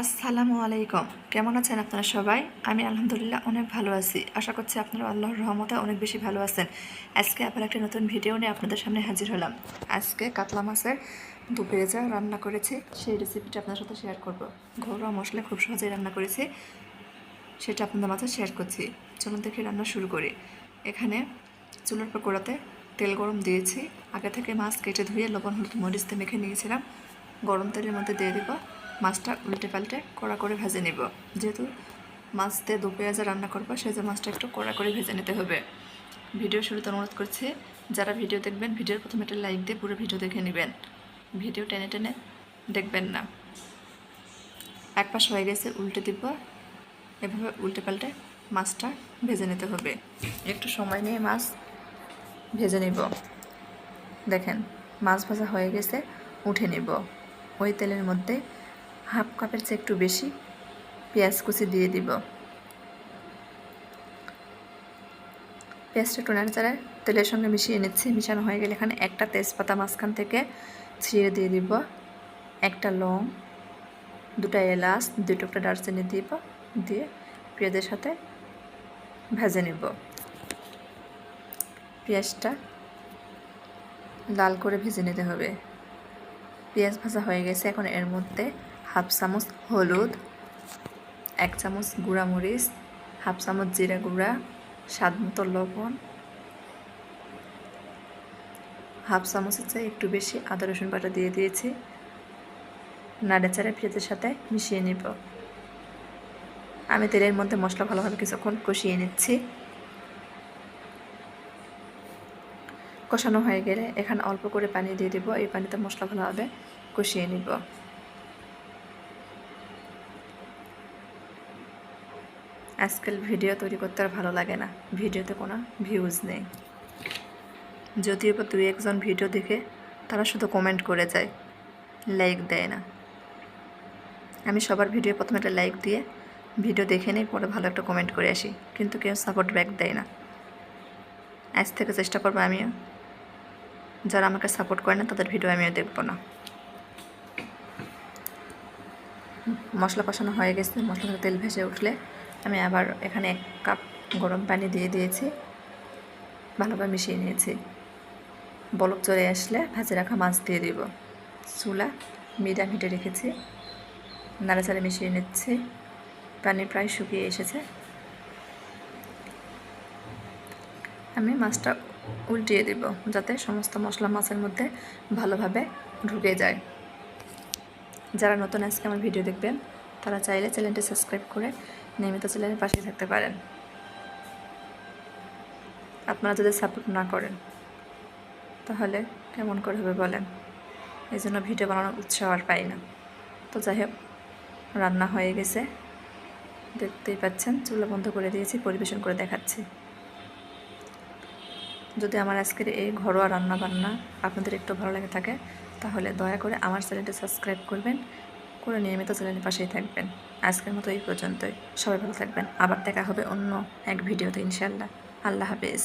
আসসালামু আলাইকুম। কেমন আছেন আপনারা সবাই? আমি আলহামদুলিল্লাহ অনেক ভালো আছি। আশা করছি আপনারা আল্লাহর রহমতে অনেক বেশি ভালো আছেন। আজকে আবার একটা নতুন ভিডিও নিয়ে আপনাদের সামনে হাজির হলাম। আজকে কাতলা মাছের দু পেঁয়াজা রান্না করেছি। সেই রেসিপিটা আপনার সাথে শেয়ার করব। ঘরোয়া মশলা খুব সহজেই রান্না করেছি। সেটা আপনাদের মাঝে শেয়ার করছি। চলুন দেখে রান্না শুরু করি। এখানে চুলার পকোড়াতে তেল গরম দিয়েছি। আগে থেকে মাছ কেটে ধুয়ে লবণ, হলুদ, মরিচ দিয়ে মেখে নিয়েছিলাম। গরম তেলের মধ্যে দিয়ে দিব। মাছটা উল্টে পাল্টে কড়া করে ভেজে নিব। যেহেতু মাছ দিয়ে দু পেঁয়াজা রান্না করব যে মাছটা একটু কড়া করে ভেজে নিতে হবে। ভিডিও শুরুতে অনুরোধ করছি, যারা ভিডিও দেখবেন, ভিডিওর প্রথমে একটা লাইক দিয়ে পুরো ভিডিও দেখে নেবেন। ভিডিও টেনে টেনে দেখবেন না। এক পাশ হয়ে গেছে, উল্টে দিব। এভাবে উল্টে পাল্টে মাছটা ভেজে নিতে হবে। একটু সময় নিয়ে মাছ ভেজে নিব। দেখেন, মাছ ভাজা হয়ে গেছে, উঠে নেব। ওই তেলের মধ্যে হাফ কাপের চেয়ে একটু বেশি পেঁয়াজ কুচি দিয়ে দিব। পেঁয়াজটা টোনার চারে তেলের সঙ্গে মিশিয়ে নিচ্ছি। মিশানো হয়ে গেলে এখানে একটা তেজপাতা মাঝখান থেকে ছিঁড়ে দিয়ে দিব। একটা লং, দুটা এলাচ দুই টুকটা দারচিনি দিব, দিয়ে পেঁয়াজের সাথে ভেজে নিব। পেঁয়াজটা লাল করে ভেজে নিতে হবে। পেঁয়াজ ভাজা হয়ে গেছে। এখন এর মধ্যে হাফ চামচ হলুদ, এক চামচ গুঁড়া মরিচ হাফ চামচ জিরা গুঁড়া, স্বাদ মতো লবণ, হাফ চামচের চাই একটু বেশি আদা, রসুন বাটা দিয়ে দিয়েছি। নাড়ে চাড়ে পেঁয়াজের সাথে মিশিয়ে নিব। আমি তেলের মধ্যে মশলা ভালোভাবে কিছুক্ষণ কষিয়ে নিচ্ছি। কষানো হয়ে গেলে এখানে অল্প করে পানি দিয়ে দিব। এই পানিতে মশলা ভালোভাবে কষিয়ে নিব। আজকাল ভিডিও তৈরি করতে আর ভালো লাগে না। ভিডিওতে কোনো ভিউজ নেই। যদিও বা দুই একজন ভিডিও দেখে তারা শুধু কমেন্ট করে যায় লাইক দেয় না। আমি সবার ভিডিও প্রথমে একটা লাইক দিয়ে ভিডিও দেখে নিই, পরে ভালো একটা কমেন্ট করে আসি। কিন্তু কেউ সাপোর্ট ব্যাক দেয় না। আজ থেকে চেষ্টা করব আমিও। যারা আমাকে সাপোর্ট করে না, তাদের ভিডিও আমিও দেখব না। মশলা কষানো হয়ে গেছে মশলা তেল ভেসে উঠলে আমি আবার এখানে এক কাপ গরম পানি দিয়ে দিয়েছি। ভালোভাবে মিশিয়ে নিয়েছি। বলক চলে আসলে ভাজে রাখা মাছ দিয়ে দিব। চুলা মিডিয়াম হিটে রেখেছি। নাড়াচাড়া মিশিয়ে নিচ্ছি। পানি প্রায় শুকিয়ে এসেছে। আমি মাছটা উল্টিয়ে দিব যাতে সমস্ত মশলা মাছের মধ্যে ভালোভাবে ঢুকে যায়। যারা নতুন আজকে আমার ভিডিও দেখবেন, তারা চাইলে চ্যানেলটি সাবস্ক্রাইব করে নিয়মিত চ্যানেলের পাশে থাকতে পারেন। আপনারা যদি সাপোর্ট না করেন, তাহলে কেমন করে হবে বলেন? এই জন্য ভিডিও বানানোর উৎসাহ আর পাই না। তো যাই হোক, রান্না হয়ে গেছে। দেখতেই পাচ্ছেন, চুলা বন্ধ করে দিয়েছি, পরিবেশন করে দেখাচ্ছি। যদি আমার আজকের এই ঘরোয়া রান্না বান্না আপনাদের একটু ভালো লাগে থাকে, তাহলে দয়া করে আমার চ্যানেলটি সাবস্ক্রাইব করবেন করে নিয়মিত চ্যানেলের পাশেই থাকবেন। আজকের মতো এই পর্যন্তই। সবাই ভালো থাকবেন। আবার দেখা হবে অন্য এক ভিডিওতে ইনশাল্লাহ আল্লাহ হাফেজ।